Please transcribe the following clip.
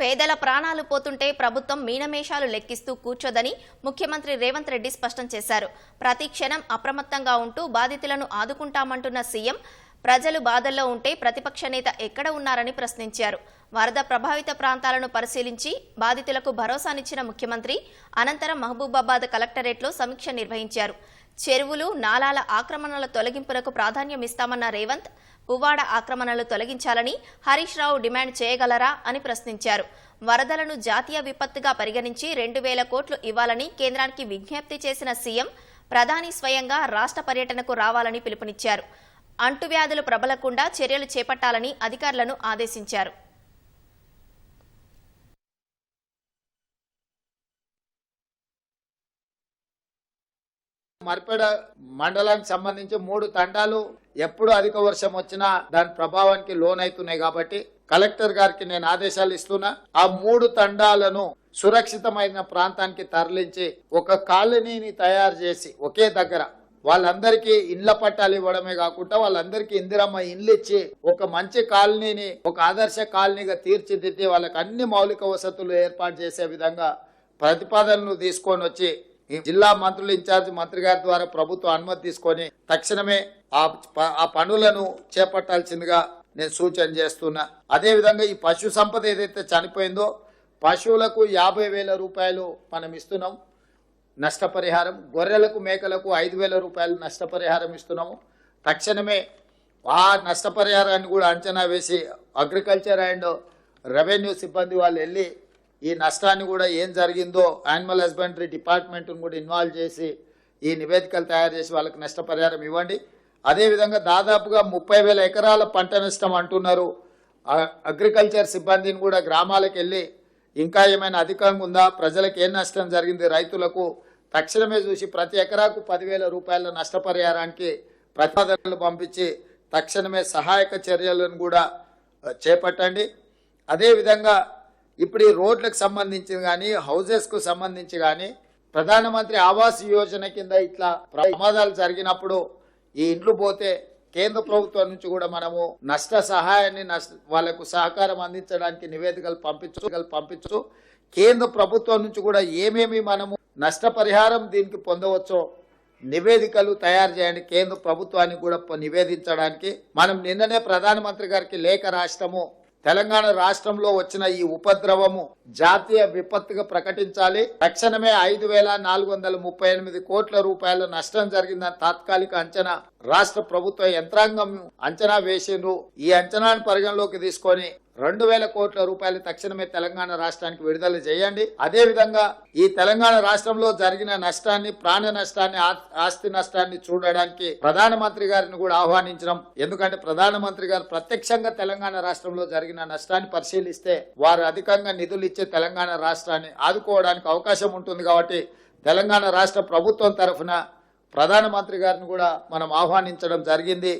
పేదల ప్రాణాలు పోతుంటే ప్రభుత్వం మీనమేషాలు లెక్కిస్తూ కూర్చోదని ముఖ్యమంత్రి రేవంత్ రెడ్డి స్పష్టం చేశారు. ప్రతి క్షణం అప్రమత్తంగా ఉంటూ బాధితులను ఆదుకుంటామంటున్న సీఎం ప్రజలు బాధల్లో ఉంటే ప్రతిపక్ష నేత ఎక్కడ ఉన్నారని ప్రశ్నించారు. వరద ప్రభావిత ప్రాంతాలను పరిశీలించి బాధితులకు భరోసానిచ్చిన ముఖ్యమంత్రి అనంతరం మహబూబాబాద్ కలెక్టరేట్లో సమీక్ష నిర్వహించారు. చెరువులు నాలాల ఆక్రమణల తొలగింపునకు ప్రాధాన్యం ఇస్తామన్న రేవంత్ పువ్వాడ ఆక్రమణలు తొలగించాలని హరీష్ రావు డిమాండ్ చేయగలరా అని ప్రశ్నించారు. వరదలను జాతీయ విపత్తుగా పరిగణించి రెండు వేల కోట్లు ఇవ్వాలని కేంద్రానికి విజ్ఞప్తి చేసిన సీఎం ప్రధాని స్వయంగా రాష్ట్ర పర్యటనకు రావాలని పిలుపునిచ్చారు. అంటువ్యాధులు ప్రబలకుండా చర్యలు చేపట్టాలని అధికారులను ఆదేశించారు. మర్పేడ మండలానికి సంబంధించి మూడు తండాలు ఎప్పుడు అధిక వర్షం వచ్చినా దాని ప్రభావానికి లోనవుతున్నాయి కాబట్టి కలెక్టర్ గారికి నేను ఆదేశాలు ఇస్తున్నా. ఆ మూడు తండాలను సురక్షితమైన ప్రాంతానికి తరలించి ఒక కాలనీని తయారు చేసి ఒకే దగ్గర వాళ్ళందరికీ ఇండ్ల పట్టాలు ఇవ్వడమే కాకుండా వాళ్ళందరికీ ఇందిరమ్మ ఇండ్లు ఇచ్చి ఒక మంచి కాలనీని ఒక ఆదర్శ కాలనీగా తీర్చిదిద్ది వాళ్ళకి అన్ని మౌలిక వసతులు ఏర్పాటు చేసే విధంగా ప్రతిపాదనలు తీసుకొని వచ్చి ఈ జిల్లా మంత్రులు ఇన్ఛార్జ్ మంత్రి గారి ద్వారా ప్రభుత్వం అనుమతి తీసుకొని తక్షణమే ఆ ప- ఆ పనులను చేపట్టాల్సిందిగా నేను సూచన చేస్తున్నా. అదే విధంగా ఈ పశు సంపద ఏదైతే చనిపోయిందో పశువులకు యాభై వేల రూపాయలు మనం ఇస్తున్నాం. నష్టపరిహారం. గొర్రెలకు మేకలకు ఐదు వేల రూపాయలు నష్టపరిహారం ఇస్తున్నాము. తక్షణమే ఆ నష్టపరిహారాన్ని కూడా అంచనా వేసి అగ్రికల్చర్ అండ్ రెవెన్యూ సిబ్బంది వాళ్ళు వెళ్ళి ఈ నష్టాన్ని కూడా ఏం జరిగిందో యానిమల్ హస్బెండరీ డిపార్ట్మెంట్ను కూడా ఇన్వాల్వ్ చేసి ఈ నివేదికలు తయారు చేసి వాళ్ళకి నష్టపరిహారం ఇవ్వండి. అదేవిధంగా దాదాపుగా ముప్పై వేల ఎకరాల పంట నష్టం అంటున్నారు. అగ్రికల్చర్ సిబ్బందిని కూడా గ్రామాలకు వెళ్ళి ఇంకా ఏమైనా అధికంగా ఉందా? ప్రజలకు ఏం నష్టం జరిగింది? రైతులకు తక్షణమే చూసి ప్రతి ఎకరాకు పదివేల రూపాయల నష్టపరిహారానికి ప్రతిపాదనలు పంపించి తక్షణమే సహాయక చర్యలను కూడా చేపట్టండి. అదేవిధంగా ఇప్పుడు ఈ రోడ్లకు సంబంధించి కానీ హౌజెస్కు సంబంధించి కానీ ప్రధానమంత్రి ఆవాస్ యోజన కింద ఇట్లా ప్రమాదాలు జరిగినప్పుడు ఈ ఇండ్లు పోతే కేంద్ర ప్రభుత్వం నుంచి కూడా మనము నష్ట సహాయాన్ని నష్ట వాళ్ళకు సహకారం అందించడానికి నివేదికలు పంపించు పంపించు. కేంద్ర ప్రభుత్వం నుంచి కూడా ఏమేమి మనము నష్టపరిహారం దీనికి పొందవచ్చో నివేదికలు తయారు చేయండి. కేంద్ర ప్రభుత్వానికి కూడా నివేదించడానికి. మనం నిన్ననే ప్రధానమంత్రి గారికి లేఖ రాష్ట్రము తెలంగాణ రాష్ట్రంలో వచ్చిన ఈ ఉపద్రవము జాతీయ విపత్తుగా ప్రకటించాలి. తక్షణమే ఐదు వేల నాలుగు వందల ముప్పై ఎనిమిది కోట్ల రూపాయల నష్టం జరిగిందని తాత్కాలిక అంచనా రాష్ట్ర ప్రభుత్వ యంత్రాంగం అంచనా వేసిండ్రు. ఈ అంచనాను పరిగణలోకి తీసుకొని రెండు వేల కోట్ల రూపాయలు తక్షణమే తెలంగాణ రాష్ట్రానికి విడుదల చేయండి. అదేవిధంగా ఈ తెలంగాణ రాష్ట్రంలో జరిగిన నష్టాన్ని ప్రాణ నష్టాన్ని ఆ- ఆస్తి నష్టాన్ని చూడడానికి ప్రధానమంత్రి గారిని కూడా ఆహ్వానించడం ఎందుకంటే ప్రధానమంత్రి గారు ప్రత్యక్షంగా తెలంగాణ రాష్ట్రంలో జరిగిన నష్టాన్ని పరిశీలిస్తే వారు అధికంగా నిధులు ఇచ్చే తెలంగాణ రాష్ట్రాన్ని ఆదుకోవడానికి అవకాశం ఉంటుంది కాబట్టి తెలంగాణ రాష్ట్ర ప్రభుత్వం తరఫున ప్రధానమంత్రి గారిని కూడా మనం ఆహ్వానించడం జరిగింది.